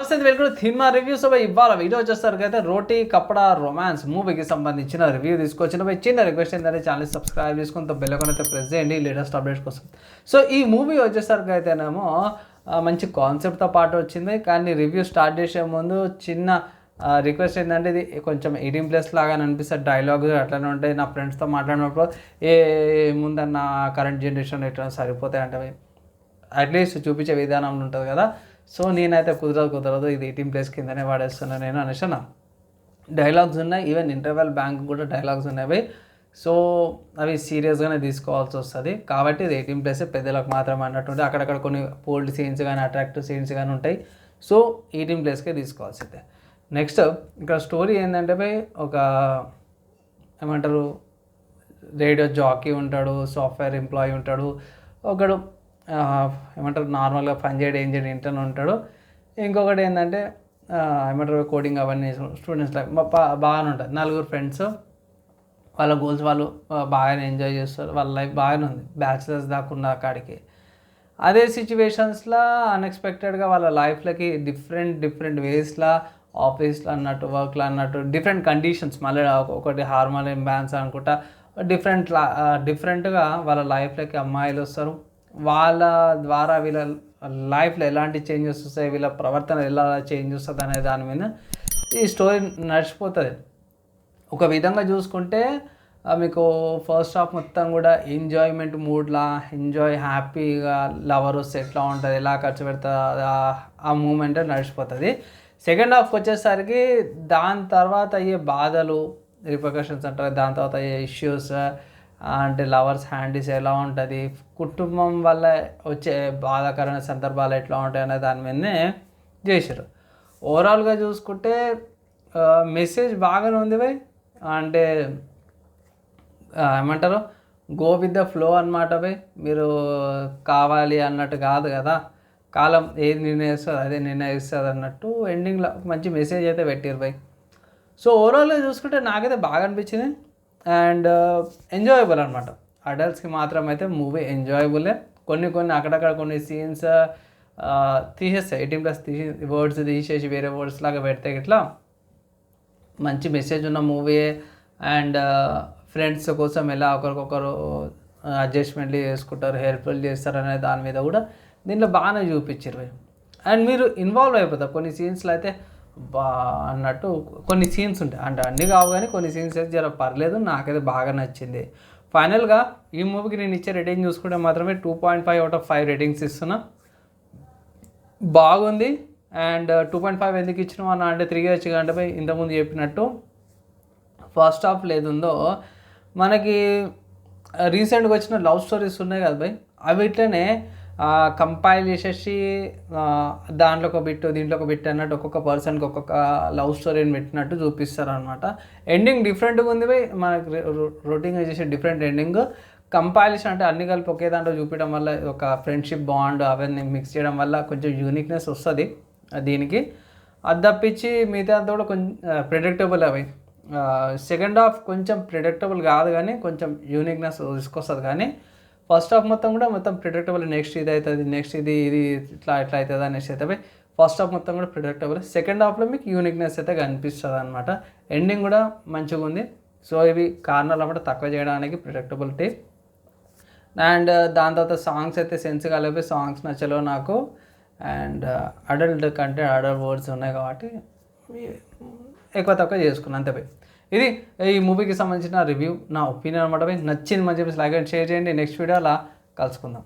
నమస్తే welcome cinema reviews. Bye ఇవాళ video వచ్చేసరికి అయితే రోటీ కపడా రొమాన్స్ మూవీకి సంబంధించిన రివ్యూ తీసుకొచ్చిన చిన్న రిక్వెస్ట్ ఏంటంటే ఛానల్ సబ్స్క్రైబ్ చేసుకుని బెల్లకొని అయితే ప్రెస్ చేయండి లేటెస్ట్ అప్డేట్స్ కోసం. సో ఈ మూవీ వచ్చేసరికి అయితేనేమో మంచి కాన్సెప్ట్తో పాటు వచ్చింది. కానీ రివ్యూ స్టార్ట్ చేసే ముందు చిన్న రిక్వెస్ట్ ఏంటంటే ఇది కొంచెం ఎయిటీన్ ప్లస్ లాగా అనిపిస్తుంది. డైలాగ్ అట్లనే ఉంటాయి. నా ఫ్రెండ్స్తో మాట్లాడినప్పుడు ఏ ముందన్న కరెంట్ జనరేషన్ ఎట్లా సరిపోతాయి అంటే అట్లీస్ట్ చూపించే విధానం ఉంటుంది కదా. సో నేనైతే కుదరదు కుదరదు. ఇది ఎయిటీన్ ప్లేస్ కిందనే వాడేస్తున్నాను నేను అనేసిన డైలాగ్స్ ఉన్నాయి. ఈవెన్ ఇంటర్వెల్ బ్యాంక్ కూడా డైలాగ్స్ ఉన్నాయి సో అవి సీరియస్గానే తీసుకోవాల్సి వస్తుంది. కాబట్టి ఇది ఎయిటీన్ ప్లస్ పెద్దలకు మాత్రం అన్నట్టుంటే అక్కడక్కడ కొన్ని పోల్డ్ సీన్స్ కానీ అట్రాక్టివ్ సీన్స్ కానీ ఉంటాయి. సో ఎయిటీన్ ప్లేస్కే తీసుకోవాల్సిందే. నెక్స్ట్ ఇక్కడ స్టోరీ ఏంటంటే పోయి ఒక ఏమంటారు రేడియో జాకీ ఉంటాడు సాఫ్ట్వేర్ ఎంప్లాయీ ఉంటాడు. ఒకడు ఏమంటారు నార్మల్గా పని చేయడం ఏం చేయడం ఇంటర్నే ఉంటాడు. ఇంకొకటి ఏంటంటే ఏమంటారు కోడింగ్ అవన్నీ స్టూడెంట్స్ లైఫ్ బాగానే ఉంటుంది నలుగురు ఫ్రెండ్స్ వాళ్ళ గోల్స్ వాళ్ళు బాగానే ఎంజాయ్ చేస్తారు. వాళ్ళ లైఫ్ బాగానే ఉంది. బ్యాచిలర్స్ దాకుండా కాడికి. అదే సిచ్యువేషన్స్లో అన్ఎక్స్పెక్టెడ్గా వాళ్ళ లైఫ్లకి డిఫరెంట్ డిఫరెంట్ వేస్లో ఆఫీస్లో అన్నట్టు వర్క్లో అన్నట్టు డిఫరెంట్ కండిషన్స్. మళ్ళీ ఒకటి హార్మోన్ బ్యాన్స్ అనుకుంటా డిఫరెంట్ డిఫరెంట్గా వాళ్ళ లైఫ్లోకి అమ్మాయిలు వస్తారు. వాళ్ళ ద్వారా వీళ్ళ లైఫ్లో ఎలాంటి చేంజెస్ వస్తాయి వీళ్ళ ప్రవర్తన ఎలా చేంజ్ వస్తుంది అనే దాని మీద ఈ స్టోరీ నడిచిపోతుంది. ఒక విధంగా చూసుకుంటే మీకు ఫస్ట్ హాఫ్ మొత్తం కూడా ఎంజాయ్మెంట్ మూడ్లా ఎంజాయ్ హ్యాపీగా లవర్ వస్తే ఎట్లా ఉంటుంది ఎలా ఖర్చు పెడతా ఆ మూమెంట్ నడిచిపోతుంది. సెకండ్ హాఫ్కి వచ్చేసరికి దాని తర్వాత అయ్యే బాధలు రిపర్కషన్స్ అంటారు దాని తర్వాత అయ్యే ఇష్యూస్ అంటే లవర్స్ హ్యాండిస్ ఎలా ఉంటుంది? కుటుంబం వల్ల వచ్చే బాధాకరమైన సందర్భాలు ఎట్లా ఉంటాయి అనే దాని మీదనే చేశారు ఓవరాల్గా చూసుకుంటే మెసేజ్ బాగానే ఉంది భయ్. అంటే ఏమంటారు? గో విత్ ద ఫ్లో అనమాట భయ్. మీరు కావాలి అన్నట్టు కాదు కదా. కాలం ఏది నిర్ణయిస్తుంది అదే నిర్ణయిస్తుంది అన్నట్టు ఎండింగ్లో మంచి మెసేజ్ అయితే పెట్టారు భయ్. సో ఓవరాల్గా చూసుకుంటే నాకైతే బాగా అనిపించింది. అండ్ ఎంజాయబుల్ అనమాట అడల్ట్స్కి మాత్రం అయితే మూవీ ఎంజాయబులే కొన్ని కొన్ని అక్కడక్కడ కొన్ని సీన్స్ uh, uh, తీసేస్తాయి. ఎయిటీన్ ప్లస్ తీసి వర్డ్స్ తీసేసి వేరే వర్డ్స్ లాగా పెడితే ఇట్లా మంచి మెసేజ్ ఉన్న మూవీ అండ్ uh, ఫ్రెండ్స్ కోసం ఎలా ఒకరికొకరు అడ్జస్ట్మెంట్లు చేసుకుంటారు హెల్ప్ఫుల్ చేస్తారు అనే దాని మీద కూడా దీంట్లో బాగానే చూపించారు అండ్ మీరు ఇన్వాల్వ్ అయిపోతారు. కొన్ని సీన్స్లో అయితే బా అన్నట్టు కొన్ని సీన్స్ ఉంటాయి. అంటే అన్నీ కావు కానీ కొన్ని సీన్స్ అయితే జర పర్లేదు నాకైతే బాగా నచ్చింది. ఫైనల్గా ఈ మూవీకి నేను ఇచ్చే రేటింగ్ చూసుకుంటే మాత్రమే two point five out of five ratings ఇస్తున్నా. బాగుంది. అండ్ టూ పాయింట్ ఫైవ్ ఎందుకు ఇచ్చినా అన్న అంటే త్రీ వచ్చి గంటపై పోయి ఇంతకుముందు చెప్పినట్టు ఫస్ట్ హాఫ్ లేదుందో మనకి రీసెంట్గా వచ్చిన లవ్ స్టోరీస్ ఉన్నాయి కదా భయ్. అవి ఇట్లనే కంపైల్ చేసేసి దాంట్లో ఒక బిట్ దీంట్లో ఒక బిట్ అన్నట్టు ఒక్కొక్క పర్సన్కి ఒక్కొక్క లవ్ స్టోరీని పెట్టినట్టు చూపిస్తారు అనమాట ఎండింగ్ డిఫరెంట్గా ఉంది భయ్ మనకి రొటీన్గా చేసే డిఫరెంట్ ఎండింగ్ కంపాలిషన్ అంటే అన్ని కలిపి ఒకే దాంట్లో చూపించడం వల్ల ఒక ఫ్రెండ్షిప్ బాండ్ అవన్నీ మిక్స్ చేయడం వల్ల కొంచెం యూనిక్నెస్ వస్తుంది దీనికి. అది తప్పించి మిగతా అంతా కూడా కొంచెం ప్రిడిక్టబుల్ అవి. సెకండ్ హాఫ్ కొంచెం ప్రిడిక్టబుల్ కాదు కానీ కొంచెం యూనిక్నెస్ తీసుకొస్తుంది కానీ ఫస్ట్ హాఫ్ మొత్తం కూడా మొత్తం ప్రిడిక్టబుల్ నెక్స్ట్ ఇది అవుతుంది నెక్స్ట్ ఇది ఇది ఇట్లా ఇట్లా అవుతుంది అనేసి అయితే ఫస్ట్ హాఫ్ మొత్తం కూడా ప్రిడిక్టబుల్ సెకండ్ హాఫ్లో మీకు యూనిక్నెస్ అయితే కనిపిస్తుంది అనమాట ఎండింగ్ కూడా మంచిగా ఉంది. సో ఇవి కారణాలు అన్నమాట. తక్కువ చేయడానికి ప్రిడిక్టబిలిటీ అండ్ uh, దాని తర్వాత సాంగ్స్ అయితే సెన్స్ కలిపి సాంగ్స్ నచ్చలో నాకు. అండ్ అడల్ట్ కంటే అడల్ట్ వర్డ్స్ ఉన్నాయి కాబట్టి. ఎక్కువ తక్కువ చేసుకున్నాను అంతే పోయి. ఇది ఈ మూవీకి సంబంధించిన రివ్యూ నా ఒపీనియన్ అనమాట పోయి. నచ్చింది మంచి చెప్పేసి లైక్ అండ్ షేర్ చేయండి. నెక్స్ట్ వీడియో అలా కలుసుకుందాం.